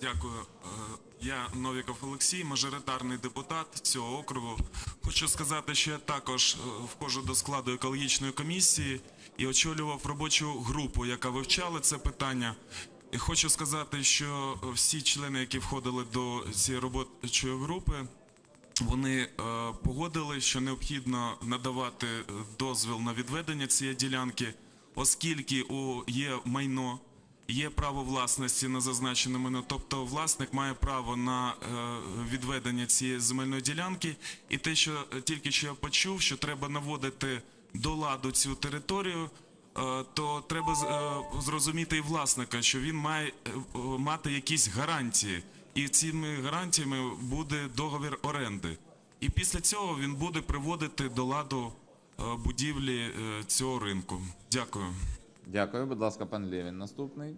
Дякую. Е, Я Новіков Олексій, мажоритарний депутат цього округу. Хочу сказати, що я також е, входжу до складу екологічної комісії і очолював робочу групу, яка вивчала це питання. І хочу сказати, що всі члени, які входили до цієї робочої групи, вони е, погодили, що необхідно надавати дозвіл на відведення цієї ділянки, оскільки у є майно, є право власності на зазначене майно, тобто власник має право на е, відведення цієї земельної ділянки. І те, що е, тільки що я почув, що треба наводити до ладу цю територію. е, То треба зрозуміти і власника, що він має мати якісь гарантії, і цими гарантіями буде договір оренди. І після цього він буде приводити до ладу будівлі цього ринку. Дякую. Дякую. Будь ласка, пан Лєвін. Наступний.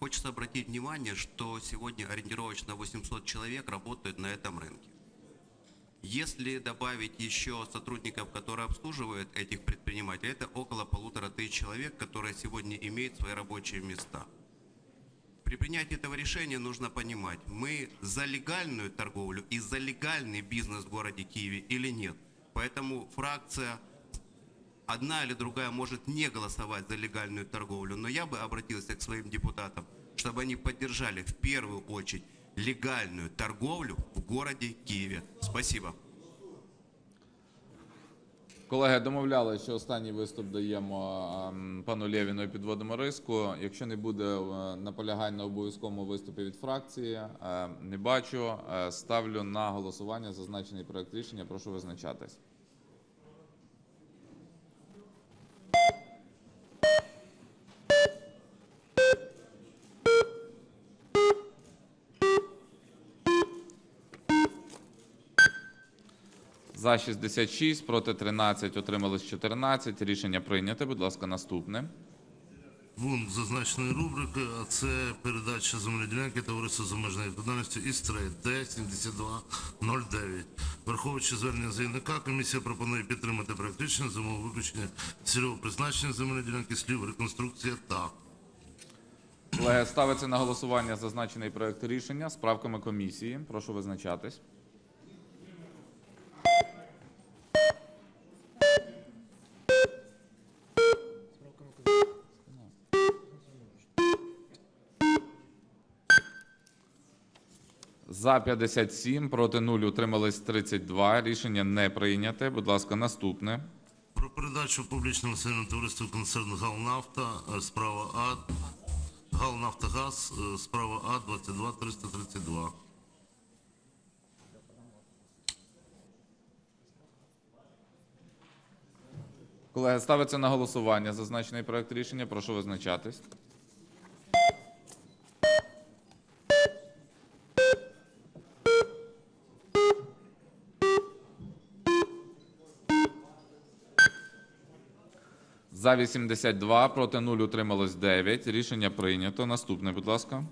Хочется обратить внимание, что сегодня ориентировочно 800 человек работают на этом рынке. Если добавить еще сотрудников, которые обслуживают этих предпринимателей, это около полутора тысяч человек, которые сегодня имеют свои рабочие места. При принятии этого решения нужно понимать, мы за легальную торговлю и за легальный бизнес в городе Киеве или нет. Поэтому фракция одна или другая может не голосовать за легальную торговлю, но я бы обратился к своим депутатам, чтобы они поддержали в первую очередь легальную торговлю в городе Киеве. Спасибо. Колеги, домовляли, що останній виступ даємо пану Лєвіну і підводимо риску. Якщо не буде е, наполягань на обов'язковому виступі від фракції, е, не бачу. Е, Ставлю на голосування зазначений проект рішення. Прошу визначатись. За 66, проти 13, отримались 14. Рішення прийняте. Будь ласка, наступне. Пункт зазначеної рубрики, а це передача земельної ділянки товариства з обмеженою відповідальністю «Істрейт» Д-7209. Враховуючи звернення заявника, комісія пропонує підтримати проект рішення за умови виключення цільового призначення земельної ділянки слів реконструкція та. Колеги, ставиться на голосування зазначений проект рішення з правками комісії. Прошу визначатись. За 57, проти 0, утримались 32. Рішення не прийняте. Будь ласка, наступне. Про передачу публічному акціонерному товариству концерну «Галнафта» е, справа А, «Галнафтогаз» е, справа А 22332. Колеги, ставиться на голосування зазначений проект рішення. Прошу визначатись. За 82, проти 0, утрималось 9. Рішення прийнято. Наступне, будь ласка.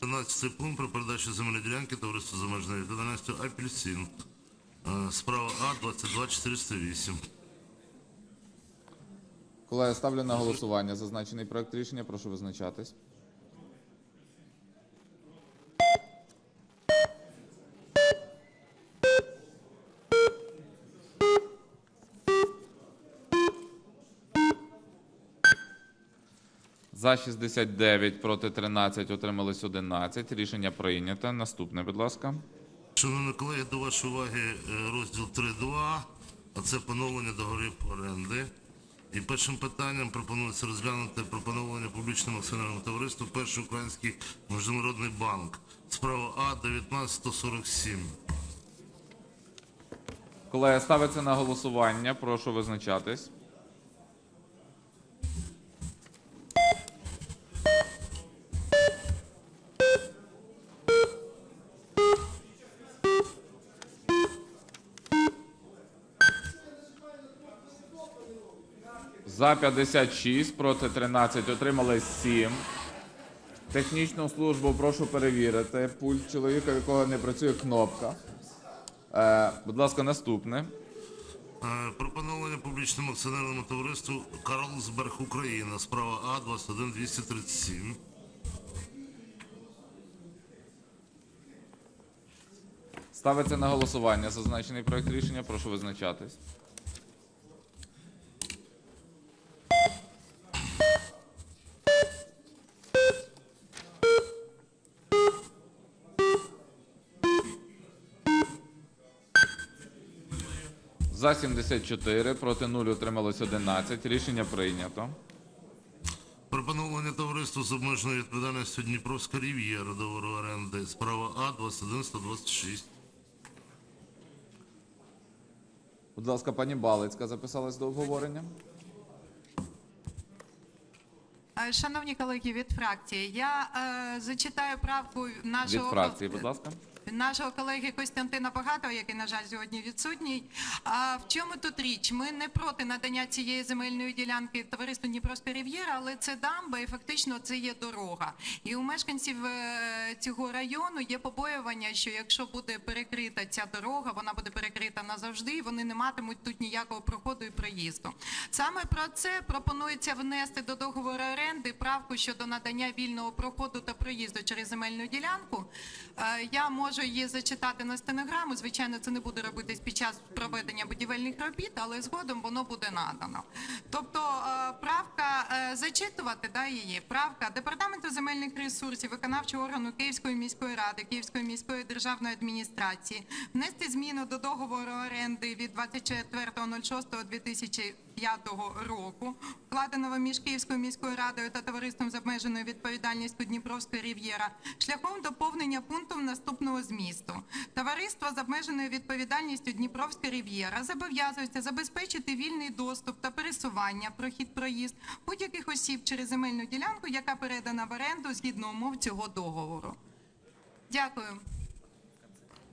13 пункт про передачу земельної ділянки товариству з обмеженою відповідальністю «Апельсин». Е, Справа А 22408. Колеги, ставлю на голосування зазначений проект рішення. Прошу визначатись. За 69, проти 13, отримались 11. Рішення прийнято. Наступне, будь ласка. Шановні колеги, до вашої уваги е, розділ 3.2, а це поновлення договорів оренди. І першим питанням пропонується розглянути про поновлення публічному акціонерному товариству Перший український міжнародний банк. Справа А 19147. Колеги, ставиться на голосування. Прошу визначатись. За 56, проти 13, отримали 7. Технічну службу прошу перевірити. Пульт чоловіка, в якого не працює кнопка. Е, будь ласка, наступне. Е, Про поновлення публічному акціонерному товариству Карлсберг Україна. Справа А 21237. Ставиться на голосування зазначений проект рішення. Прошу визначатись. За 74, проти 0, утрималось 11. Рішення прийнято. Про поновлення товариству з обмеженою відповідальністю Дніпровська Рів'єра договору оренди. Справа А 21126. Будь ласка, пані Балицька записалась до обговорення. Е, Шановні колеги від фракції, я е, зачитаю правку Від фракції, будь ласка. Нашого колеги Костянтина Багатого, який, на жаль, сьогодні відсутній. А в чому тут річ? Ми не проти надання цієї земельної ділянки товариству Дніпровська Рів'єра, але це дамба і фактично це є дорога. І у мешканців е, цього району є побоювання, що якщо буде перекрита ця дорога, вона буде перекрита назавжди, і вони не матимуть тут ніякого проходу і проїзду. Саме про це пропонується внести до договору оренди правку щодо надання вільного проходу та проїзду через земельну ділянку. Е, Я можу її зачитати на стенограму. Звичайно, це не буде робитись під час проведення будівельних робіт, але згодом воно буде надано. Тобто е, правка е, зачитувати да, її. Правка департаменту земельних ресурсів, виконавчого органу Київської міської ради, Київської міської державної адміністрації внести зміну до договору оренди від 24.06.2005 року, вкладеного між Київською міською радою та товариством з обмеженою відповідальністю Дніпровська Рів'єра, шляхом доповнення пунктом наступного змісту. Товариство з обмеженою відповідальністю Дніпровська Рів'єра зобов'язується забезпечити вільний доступ та пересування, прохід проїзд будь-яких осіб через земельну ділянку, яка передана в оренду згідно умов цього договору. Дякую.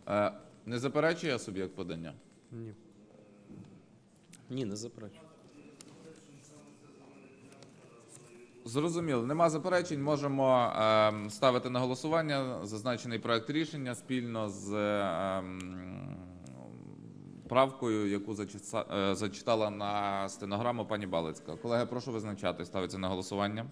Е, Не заперечує суб'єкт подання? Ні. Ні, не заперечую. Зрозуміло, нема заперечень. Можемо е, ставити на голосування зазначений проект рішення спільно з е, правкою, яку е, зачитала на стенограму пані Балицька. Колеги, прошу визначати. Ставиться на голосування.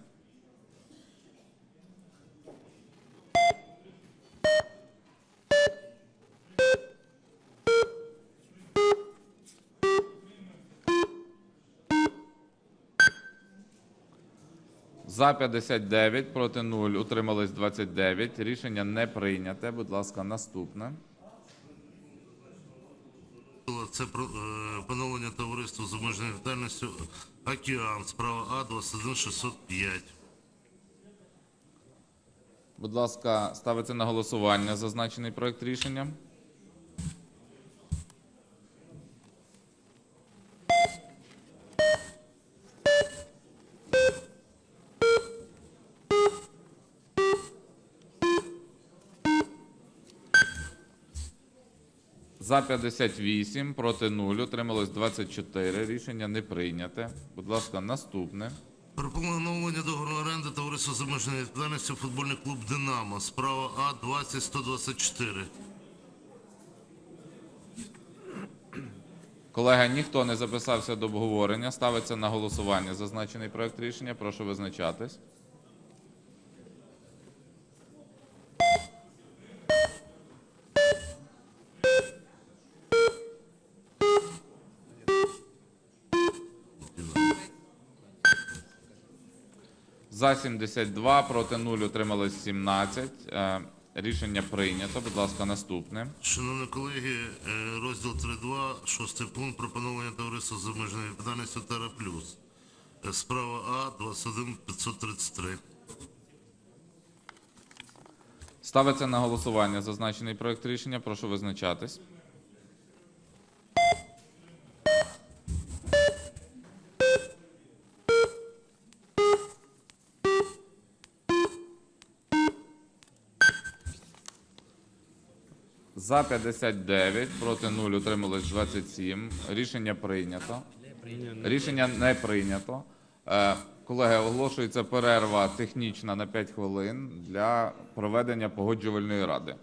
За 59, проти 0, утримались 29. Рішення не прийняте. Будь ласка, наступне. Це про е, поновлення товариства з обмеженою відповідальністю Океан. Справа А 21605. Будь ласка, ставиться на голосування зазначений проект рішення. За 58, проти 0, утрималось 24. Рішення не прийняте. Будь ласка, наступне. Про поновлення договору оренди товариства з обмеженою відповідальністю футбольний клуб Динамо. Справа А 20124. Колеги, ніхто не записався до обговорення. Ставиться на голосування зазначений проект рішення. Прошу визначатись. За 72, проти 0, утрималось 17. Е, Рішення прийнято. Будь ласка, наступне. Шановні колеги, е, розділ 3.2, шостий пункт про поновлення товариства з обмеженою відповідальністю Тера Плюс. Е, Справа А 21533. Ставиться на голосування зазначений проект рішення. Прошу визначатись. За 59, проти 0, утрималось 27. Рішення прийнято. Рішення не прийнято. Е, Колеги, оголошується перерва технічна на 5 хвилин для проведення погоджувальної ради.